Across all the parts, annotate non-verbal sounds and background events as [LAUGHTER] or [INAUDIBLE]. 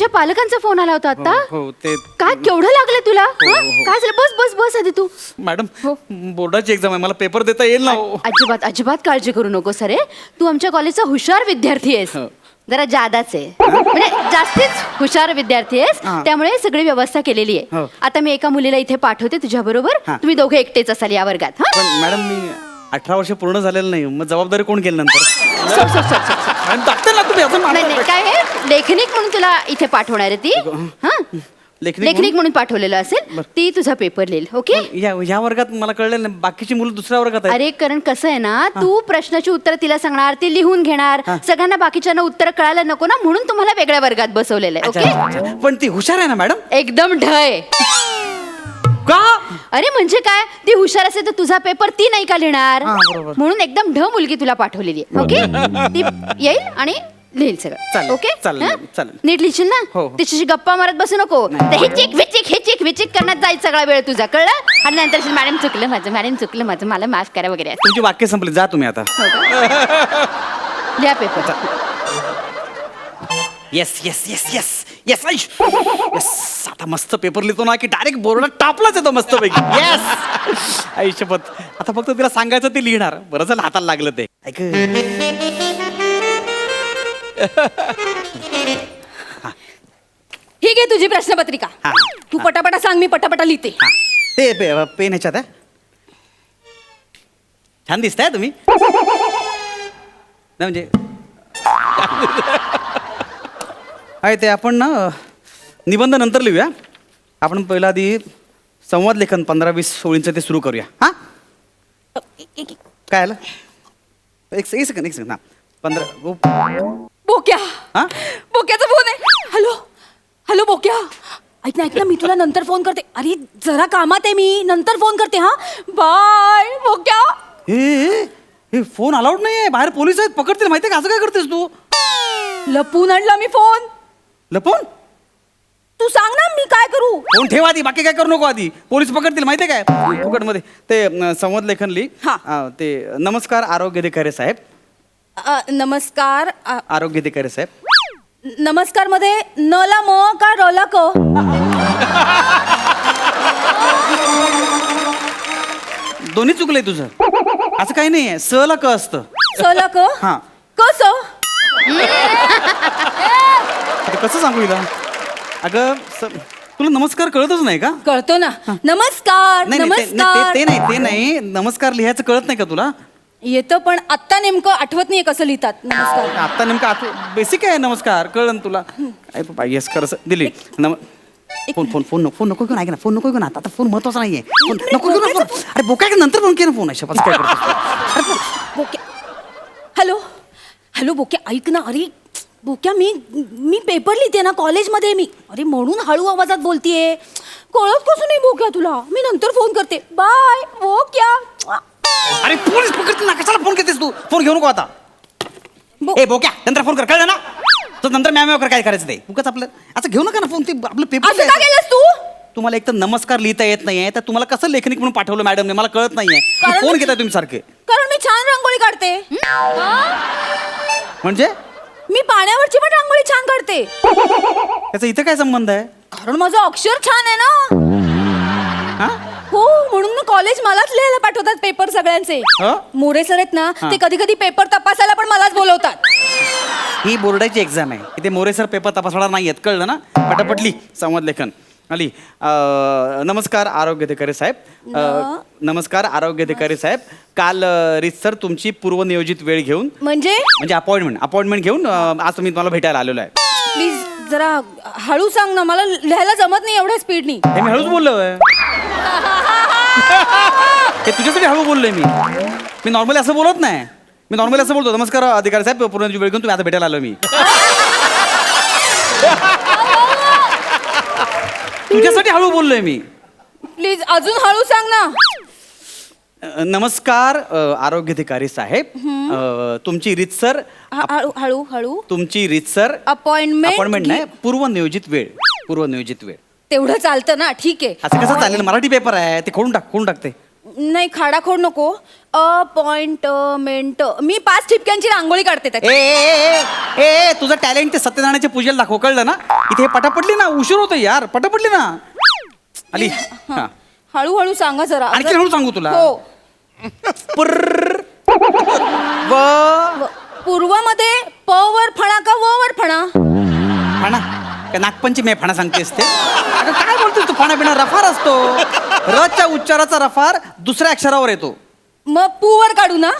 तुझ्या पालकांचा फोन आला होता आता हो ते काय केवढं लागलं तुला हो, हं? हो. काय झालं बस बस बस आधी तू मॅडम हो. बोर्डाची एक्झाम आहे मला पेपर देता येईल ना हो. अजिबात अजिबात काळजी करू नको सरे तू आमच्या कॉलेजचा हुशार विद्यार्थी आहेस हो. जरा जादाच आहे म्हणजे जास्तीच हुशार विद्यार्थी आहेस हा. त्यामुळे सगळी व्यवस्था केलेली आहे हो. आता मी एका मुलीला इथे पाठवते तुझ्या बरोबर हा. तुम्ही दोघे एकटेच असाल या वर्गात हा पण मॅडम मी अठरा वर्ष पूर्ण झालेलं नाही. मग जबाबदारी कोण केली नंतर? Sorry, sorry, sorry, sorry. Madam टाकते ना तुम्ही असं नाही नाही काय आहे? लेखनिक म्हणून तुला इथे पाठवणार आहे ती? हा? लेखनिक लेखनिक म्हणून पाठवलेलं असेल. ती तुझा पेपर लिहिल ओके? या या वर्गात मला कळलं नाही. बाकीची मुलं दुसऱ्या वर्गात आहेत. अरे कारण कसं आहे ना तू प्रश्नाची उत्तर तिला सांगणार ती लिहून घेणार. सगळ्यांना बाकीच्यांना उत्तर कळायला नको ना म्हणून तुम्हाला वेगळ्या वर्गात बसवलेलं आहे अच्छा, ओके? अच्छा. पण ती हुशार आहे ना मॅडम? एकदम ढय. का? अरे म्हणजे काय? ती हुशार असेल तर तुझा पेपर ती नाही का लिहिणार? हा, बरोबर. म्हणून एकदम ढ मुलगी तुला पाठवलेली आहे. ओके? ती येईल आणि लिहिल सगळं. चालेल, ओके? चालेल, हा? चालेल. नीट लिहिशील ना? हो, हो. तिच्याशी गप्पा मारत बसू नको. तर हे चिक विचिक हे चिक विचिक करण्यात जाईल सगळा वेळ तुझा. कळलं? आणि नंतर मॅडम चुकलं माझं मॅडम चुकलं माझं मला माफ करा वगैरे असं. तुमची वाक्य संपली जा तुम्ही आता. हो का? लिहा paper yes yes yes yes yes yes आता मस्त पेपर लिहितो ना की डायरेक्ट बोर्डात टापलाच येतो मस्त पैकी येस आयुष्यपत आता फक्त तिला सांगायचं ते लिहिणार. बरं झालं हाताला लागलं ते. ऐक. ही. घे तुझी प्रश्नपत्रिका. हा. तू पटापटा सांग मी पटापटा लिहिते. हा. ते पे, पेन ह्याच्यात आहे छान दिसताय तुम्ही. नाही म्हणजे आहे ते आपण ना निबंध नंतर लिहूया. आपण पहिला आधी संवाद लेखन पंधरा वीस ओळींचं ते सुरू करूया. हा? काय आलं? एक एक सेकंद एक सेकंद हा. पंधरा बोक्या. हा? बोक्याचा फोन आहे. हॅलो? हॅलो बोक्या. ऐक ना ऐक ना मी तुला नंतर फोन करते. अरे जरा कामात आहे मी. नंतर फोन करते हा? बाय बोक्या. हे हे, हे फोन अलाउड नाही आहे बाहेर पोलीस आहेत. पकडतील. माहिती आहे का? असं काय करतेस तू? लपून आणला मी फोन. लपून? तू सांग ना मी काय करू? फोन ठेवा आधी बाकी काय करू नको आधी. पोलीस पकडतील माहितीये काय? फुकटमध्ये. ते अं, संवाद लेखन लिही हा. अं, ते नमस्कार आरोग्य अधिकारी साहेब. अ, नमस्कार अ, आरोग्य अधिकारी साहेब. नमस्कारमध्ये न ला म का र ला क? दोन्ही चुकलंय तुझं. असं काही स ला क असतं. स ला क? हा. कस [LAUGHS] आता कसं सांगू हिला? अगं स- तुला नमस्कार कळतच नाही का? कळतो ना. नमस्कार नाही नाही, ते- नाही, नमस्कार. ते नाही ते नाही. नमस्कार लिहायचं कळत नाही का तुला? येतं पण आत्ता नेमकं आठवत नाही कसं लिहितात. नमस्कार. आता नेमकं बेसिक आहे नमस्कार. कळलं ना तुला? काय बाबा येस कर दिली. नम फोन फोन फोन नको फोन नको घेऊन ऐक ना फोन नको घेऊन आता आता फोन महत्त्वाचा नाहीये. फोन नको घेऊन फोन अरे बोका का नंतर फोन केला फोन अशा काय करतोस? अरे हॅलो? हॅलो बोक्या ऐक ना. अरे बोक्या मी मी पेपर लिहिते ना कॉलेजमध्ये मी. अरे म्हणून हळू आवाजात बोलतीये. कळत कसं नाही बोक्या तुला? मी नंतर फोन करते. बाय बोक्या. अरे पोलीस पकडतील ना. कशाला फोन करतेस तू? फोन घेऊ नको आता. बो- ए बोक्या नंतर फोन कर. कळलं ना? तर नंतर मॅम कर काय करायचं ते? उगाच आपलं असं घेऊ नका ना फोन ते आपलं पेपर असं का केलंस तू? तुम्हाला एक तर नमस्कार लिहिता येत नाहीये. तर तुम्हाला कसं लेखनिक म्हणून पाठवलं मॅडमने मला कळत नाहीये. कारण फोन मी- घेताय तुम्ही सारखे. कारण मी छान रांगोळी काढते. म्हणजे? मी पाण्यावरची पण रांगोळी छान काढते. त्याचा इथं काय संबंध आहे? कारण माझं अक्षर छान आहे ना. हा? हो म्हणून ना कॉलेज मलाच लिहायला पाठवतात पेपर सगळ्यांचे. हं? मोरे सर आहेत ना. ते कधी कधी पेपर तपासायला पण मलाच बोलवतात. ही बोर्डाची एक्झाम आहे. इथे मोरेसर पेपर तपासणार नाही आहेत कळलं ना? पटापटली संवाद लेखन. आली अं, नमस्कार आरोग्य अधिकारी साहेब. अं, नमस्कार आरोग्य अधिकारी साहेब. काल रितसर तुमची पूर्वनियोजित वेळ घेऊन म्हणजे? म्हणजे अपॉइंटमेंट अपॉइंटमेंट घेऊन अं, आज तुम्ही तुम्हाला भेटायला आलेलो आहे. प्लीज जरा हळू सांग ना मला लिहायला जमत नाही एवढ्या स्पीडनी. हे मी हळूच बोललोय. [LAUGHS] हे तुझ्यासाठी हळू बोललोय मी. मी नॉर्मली असं बोलत नाही. मी नॉर्मली असं बोलतो. नमस्कार अधिकारी साहेब पूर्ण वेळ घेऊन तुम्ही आता भेटायला आलो मी. [LAUGHS] तुझ्यासाठी हळू बोललोय मी. प्लीज अजून हळू सांग ना. अ, नमस्कार अ, आरोग्य अधिकारी साहेब. अ, तुमची रीतसर ह- हळू हळू हळू. तुमची रीतसर अपॉइंटमेंट अपॉइंटमेंट नाही पूर्वनियोजित वेळ पूर्वनियोजित वेळ. तेवढं चालतं ना ठीक आहे. असं कसं चालेल? मराठी पेपर आहे ते खोडून टाक खोडून टाकते. नाही खाडाखोड नको. अपॉइंटमेंट मी पाच ठिपक्यांची रांगोळी काढते ए, त्याची ए, ए, ए, ए, तुझं टॅलेंट ते सत्यनारायणच्या पूजेला दाखव कळलं ना? इथे हे पटापटली ना? उशीर होतो यार. पटापटली ना? आली. हा. हळूहळू सांगा जरा. आणखी हळू सांगू तुला. हो. पुर्र व. व- पूर्वमध्ये प वर फणा का व वर फणा फणा. काय नागपंचमी आहे फणा सांगतेस ते? अगं काय बोलतोस तू? फणा बिना रफार असतो. रच्या उच्चाराचा रफार दुसऱ्या अक्षरावर येतो. मग पू वर काढू ना.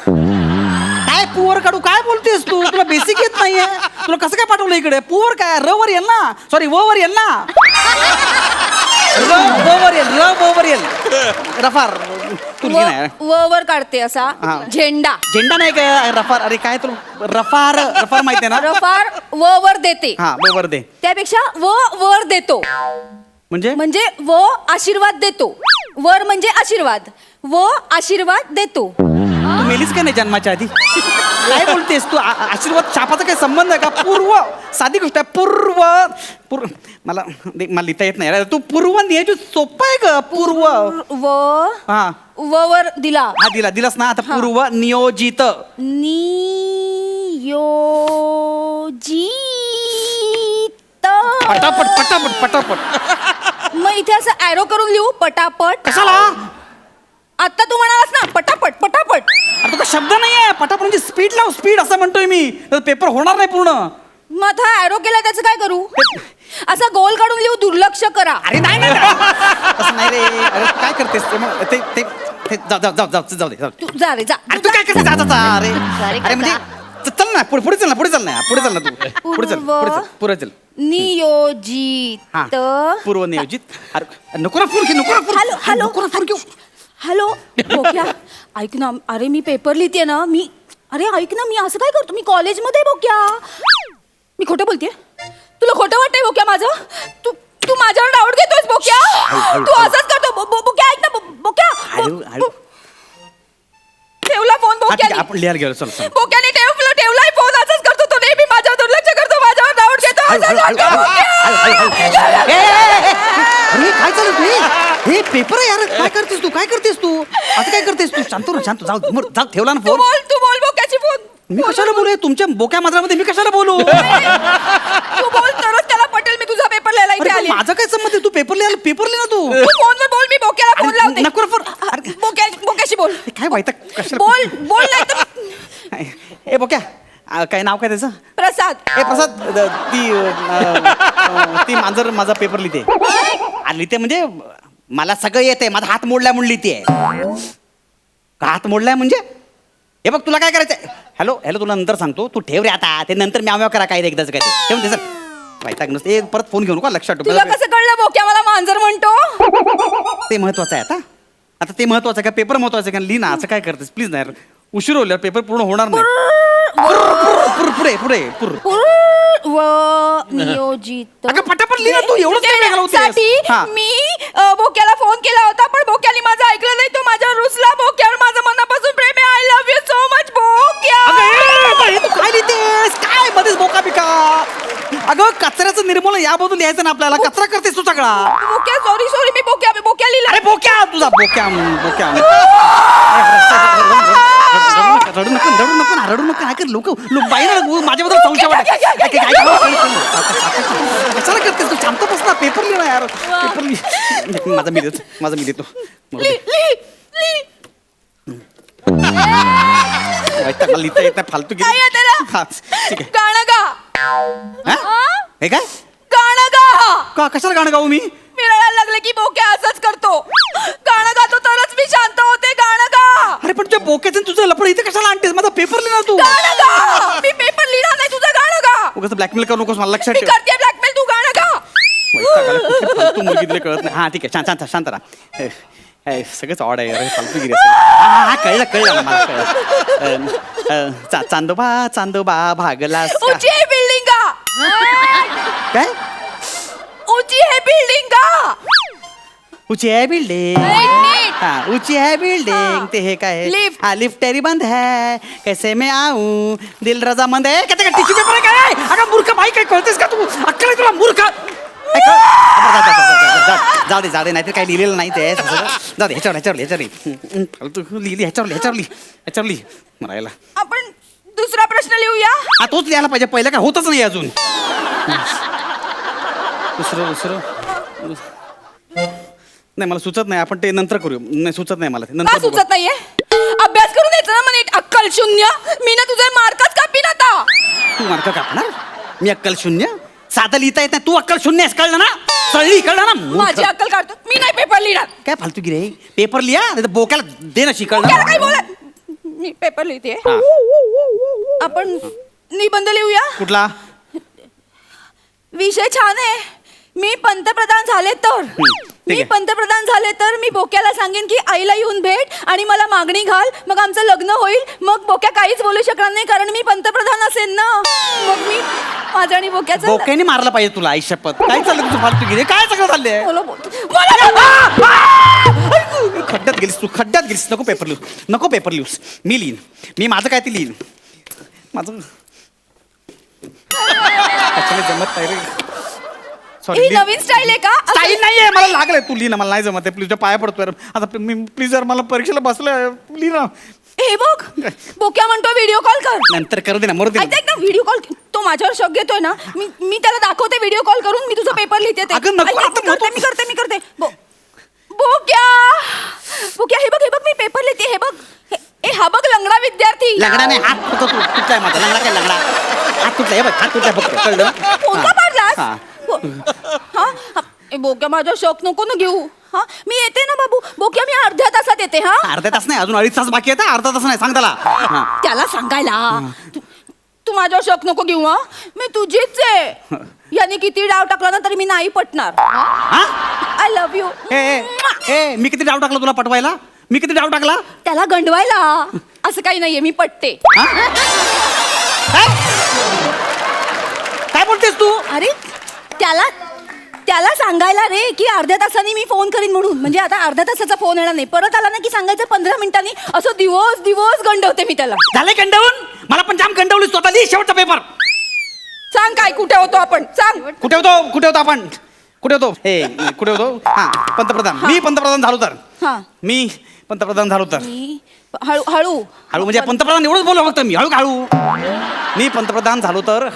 काय पुवर काढू? काय बोलतेस तू? तुला बेसिक येत नाहीये. तुला कसं काय पाठवलं इकडे? पुवर काय? र वर येईल ना. सॉरी व वर येईल ना. र व वर येईल र व वर येईल. रफार तू लिही. व वर काढते असा. हा. झेंडा. झेंडा नाही काय रफार? अरे काय तुला? रफार रफार माहिती आहे ना? रफार व वर देते. हा दे. त्यापेक्षा व वर देतो. म्हणजे? म्हणजे व आशीर्वाद देतो. वर म्हणजे आशीर्वाद. व आशीर्वाद देतो. तू मेलीस का नाही जन्माच्या आधी? काय बोलतेस तू? आ- आशीर्वाद शापाचा काही संबंध आहे का? पूर्व साधी गोष्ट आहे पूर्व पूर्व मला दे- मला लिहिता येत नाही. तू पूर्व लिहायची सोपं आहे का? पूर्व. व हा. व वर दिला. हा दिला. दिलास ना? आता पूर्व नियोजित. नियोजित. पटापट पटापट पटापट. मग इथे असं ऍरो करून लिहू पटापट. कशाला? आता तू म्हणालास ना पटापट पटापट. अरे तुका शब्द नाही आहे पटापट म्हणजे स्पीड लाव स्पीड असं म्हणतोय मी. पेपर होणार नाही पूर्ण. मग ऍरो केला त्याचं काय करू? असं गोल काढून लिहू दुर्लक्ष करा. अरे नाही नाही नाही. असं नाही रे. अरे काय करतेस? ते मग ते ते ते- जाऊ जाऊ जाऊ जाऊ जाऊ दे जाऊ दे. तू जा रे जा. अरे तू काय करते जा जा, जा. अरे अरे अरे म्हणजे च- चल ना पुढे पुढे चल ना पुढे चल ना. पुढे चल ना तू. पुढे चल पुढे चल पुढे चल. हा नियोजित. पूर्व नियोजित अरे नको ना फोन घे नको ना फोन. Hello hello. नको ना फोन घेऊ. हॅलो बोक्या ऐक ना अरे मी पेपर लिहिते ना मी अरे ऐक ना मी असं काय करतो? मी कॉलेजमध्ये बोक्या मी खोटं बोलते तुला खोटं वाटतंय बोक्या माझं? तू तू माझ्यावर डाऊट घेतोयस बोक्या तू असंच करतो. बो- बो- बोक्या ऐक ना बो- बोक्या हळू, हळू. ठेवला फोन हा ठीक आहे बोक्याने आपण लिहायला गेलो चल चल. बोक्याने ठेवला ठेवलाय फोन असंच करतो तो नेहमी. माझ्यावर दुर्लक्ष करतो माझ्यावर डाऊट घेतो असंच बोक्या. ए, ए, ए, ए. अरे काय चालू तू हे पेपर आहे यार. काय करतेस तू? काय करतेस तू? असं काय करतेस तू? शांत राहा, शांत जाऊ मर, जाऊ ठेवला ना तू फोन बोल तू बोल बोक्याची फोन मी कशाला बोलू? तुमच्या बोक्या माजरामध्ये मी कशाला बोलू? तू बोल तरच त्याला पटेल. मी तुझा पेपर लिहायला इथे पण आली. माझं काय संमत आहे? तू पेपर लिहायला पेपर लिहा ना तू. तू फोनवर बोल मी बोक्याला फोन अरे, लावते. नको रे फोन. अरे. बोक्या बोक्याशी बोल. काय माहिती कशाला बोल बोल? नाही तर ए बोक्या. आ, काय नाव काय त्याचं? प्रसाद. ए प्रसाद द- ती अ, अ, ती मांजर माझा पेपर लिहिते. आ, लिहिते म्हणजे मला सगळं येते माझा हात मोडलाय म्हणून लिहिते का हात मोडलाय म्हणजे? हे बघ तुला काय करायचंय? हॅलो हॅलो तुला नंतर सांगतो. तू ठेव रे आता. ते नंतर म्याव म्याव करा काय रे एकदाच काय ते. ठेवून दे सर माहिती नसतं. ए परत फोन घेऊ नका लक्षात ठेव. तुला कसं कळलं बोक्या मला मांजर म्हणतो? ते महत्वाचं आहे आता. आता ते महत्वाचं आहे का? पेपर महत्वाचं आहे का? लिही ना असं काय करतेस? प्लीज नाही उशीर होईल पेपर पूर्ण होणार नाही. पुर- पुर- पुढे पुढे पुर. व नियोजित [LAUGHS] अगं पटापट लिही ना तू एवढंच काय वेगळं होतेस? साठी हा. मी अ, बोक्याला फोन केला होता पण बोक्याने माझं ऐकलं नाही तो माझ्यावर रुसला बोक्यावर माझं मनापासून प्रेम आहे. I love you so much Bokya अगं, ए, बाई, तू काय लिहितेस? काय मध्येच बोका बिका? अगं कचऱ्याचं निर्मूलन याबद्दल लिहायचं ना आपल्याला? कचरा करतेस तू सगळा. बोक्या सॉरी सॉरी मी बोक्या मी बोक्या लिहिला. अरे बोक्या तुझा बोक्या म्हण, [LAUGHS] रडू नको रडू नको ना रडू नको. कर लोक लोक माझ्याबद्दल संशय वाटत कशाला तू शांत बस ना पेपर यार. पेपर लिह माझा मी देतो माझा मी देतो लिहिता येत नाही फालतू आहे गाणं गा. हा? काय? गाणं गा. का कशाला गाणं गाऊ मी? मी रडायला लागले की बोक्या असंच करतो गाणं गातो तरच मी शांत होते गाणं गा अरे पण तुझ्या बोक्याचं तुझं लपड इथे कशाला आणतेस? माझा पेपर लिहा तू. गाणं गा! मी पेपर लिहिणार नाही तुझं गाणं गा! उगाच ब्लॅकमेल करू नकोस मला लक्षात मी ठेव. करते ब्लॅकमेल तू गाणं गा! आला, कुठली फालतू कळत नाही. हा ठीक आहे शांत शांत शांत राहा. हे, हे, सगळंच ऑड आहे अरे. हा कळलं कळलं मला कळलं. अं, अं, चा- चांदोबा चांदोबा भागलास का? ऊंची है बिल्डिंग गा. काय? ऊंची है बिल्डिंग ऊंची आहे बिल्डिंग. हाँ ऊंची है बिल्डिंग ते हे काय Lift. हाँ लिफ्ट तेरी बंद है कैसे मैं आऊं दिल रजामंद है कहते का टिश्यू पेपर आहे काय अगं मूर्ख बाई काय कळतेस का तू अक्कल आहे तुला मूर्ख जाऊ दे जाऊ दे नाहीतर काही लिहिलेलं नाही ते. जाऊ दे ह्याच्यावर ह्याच्यावर ह्याच्यावर. हं, हं, फालतू लिहिली ह्याच्यावर ह्याच्यावर लिही ह्याच्यावर लिही मरायला आपण दुसरा प्रश्न लिहूया हा तोच लिहायला पाहिजे पहिलं काय होतच नाही अजून दुसरं दुसरं नाही मला सुचत नाही. आपण ते नंतर करू नाही सुचत नाही मला ते. का नंतर बघू. सुचत नाहीये? अभ्यास करून यायचं ना मला अक्कल शून्य? मी ना तुझे मार्कच कापीन आता. तू मार्क कापणार? मी अक्कल शून्य? साधं लिहिता येत नाही. तू अक्कल शून्य आहेस कळलं ना? चळली कळलं ना? मूर्ख. माझी अक्कल काढतो. मी नाही पेपर लिहिणार. काय फालतू गिरे? पेपर लिहा नाही तर बोक्याला दे ना त्याला बोला मी पेपर लिहिते हा. आपण निबंध लिहूया. कुठला? विषय छान आहे. मी पंतप्रधान झाले तर. मी. पंतप्रधान झाले तर मी बोक्याला सांगेन की आईला येऊन भेट आणि मला मागणी घाल. मग आमचं लग्न होईल. मग बोक्या काहीच बोलू शकणार नाही कारण मी पंतप्रधान असेल ना. मग मी माझं आणि बोक्याचं बोक्याने मारलं पाहिजे तुला आई शपथ. काय चाललं तुझं फालतू गिरे? काय सगळं चाललंय? बोलो बोलतो. बोला ना. खड्ड्यात गेलीस तू खड्ड्यात गेलीस. नको पेपर लिहूस. नको पेपर लिहूस. मी लिहीन. मी माझं काय ते लिहीन? माझं जमत नाही रे? ही नवीन स्टाईल आहे का स्टाईल नाहीये मला लागलंय तू लिही ना मला नाही जमत प्लीज तुझ्या पाया पडतोय रे. आता प्ली- मी प्लीज यार मला परीक्षेला बसलोय लिही ना हे बघ बोक्या म्हणतो व्हिडिओ कॉल कर नंतर करू दे ना मरू दे ना. ऐक ना व्हिडिओ कॉल तो माझ्यावर शक घेतोय ना मी मी त्याला दाखवते व्हिडिओ कॉल करून मी तुझा पेपर लिहिते ते. अगं, नको, ऐक, ऐक, आता मी करते. मी करते मी करते बो- बोक्या बोक्या हे बघ हे बघ मी पेपर लिहिते हे बग हे- हे हा बघ लंगडा विद्यार्थी लंगडा नाही हात तुटतो तू तुटलाय माझा लंगडा काय लंगडा हात तुटलाय हे बघ हात तुटलाय फक्त कळलं? [LAUGHS] कोणता हा. पाडलास हा. हा? हा. ए, बोक्या माझा शक नको ना घेऊ. हा? मी येते ना बाबू. बोक्या मी अर्ध्या तासात येते हा? अर्ध्या तास नाही अजून अडीच तास बाकी आहे अर्धा तास नाही सांग त्याला. हा. त्याला सांगायला. तू- तू माझ्यावर शक नको घेऊ हा? मी तुझीच आहे. याने किती डाव टाकला ना तरी मी नाही पटणार. हा? आय लव्ह यू ए, ए, ए, मी किती डाव टाकला तुला पटवायला? मी किती डाव टाकला? त्याला गंडवायला. असं काही नाहीये मी पटते. हा? काय बोलतेस तू? अरे त्याला त्याला सांगायला रे की अर्ध्या तासांनी मी फोन करीन म्हणून. म्हणजे आता अर्ध्या तासाचा फोन येणार नाही. परत आला ना की सांगायचं पंधरा मिनिटांनी असं दिवस दिवस गंडवते मी त्याला. झाले कंटाळून मला पण जाम कंटावली स्वतः लिही शेवटचा पेपर सांग काय कुठे होतो आपण? सांग. कुठे होतो? कुठे होतो आपण? कुठे होतो? हे कुठे होतो? हा पंतप्रधान. मी पंतप्रधान झालो तर. हा. मी पंतप्रधान झालो तर. मी हळू हळू. हळू म्हणजे पंतप्रधान एवढंच बोलू फक्त मी. हळू हळू? मी पंतप्रधान झालो तर.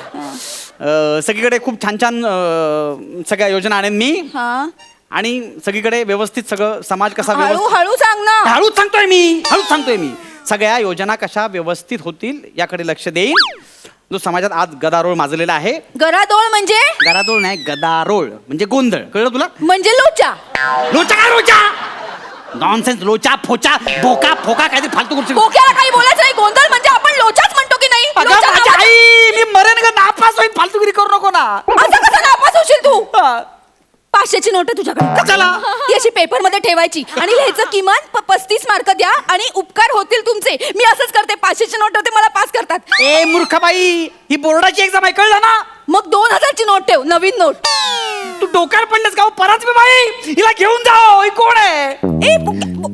अं, सगळीकडे खूप छान छान अं, सगळ्या योजना आणेन मी. हा. आणि सगळीकडे व्यवस्थित सगळं समाज कसा हळू व्यवस्थित हळू सांग ना. हळूच सांगतोय मी हळूच सांगतोय मी. सगळ्या योजना कशा व्यवस्थित होतील याकडे लक्ष देईन. जो समाजात आज गदारोळ माजलेला आहे. गरादोळ म्हणजे? गदारोळ नाही गदारोळ. म्हणजे गोंधळ. कळलं तुला? म्हणजे लोचा. लोचा काय लोचा? नॉनसेन्स लोचा फोचा बोका फोका काहीतरी फालतू गोष्टी बोक्याला काही बोलायचं नाही गोंधळ म्हणजे आपण लोचाच म्हणतो की नाही अगं लोचा माझी नावाचा- आई मी मरेन ग नापास होईल फालतूगिरी करू नको ना. असं कसं नापास होशील तू? पाचशेची नोट आहे तुझ्याकडे. कशाला? ती अशी पेपरमध्ये ठेवायची. आणि लिहायचं किमान प- पस्तीस मार्क द्या आणि उपकार होतील तुमचे. मी असंच करते. पाचशेची नोट होते मला पास करतात. ए मूर्खबाई ही बोर्डाची एक्झाम आहे कळलं ना? मग दोन हजारची नोट ठेव नवीन नोट. तू डोक्यावर पडलेस का हो, परत मी बाई. हिला घेऊन जाओ ही कोण आहे? ए बोक्या बो-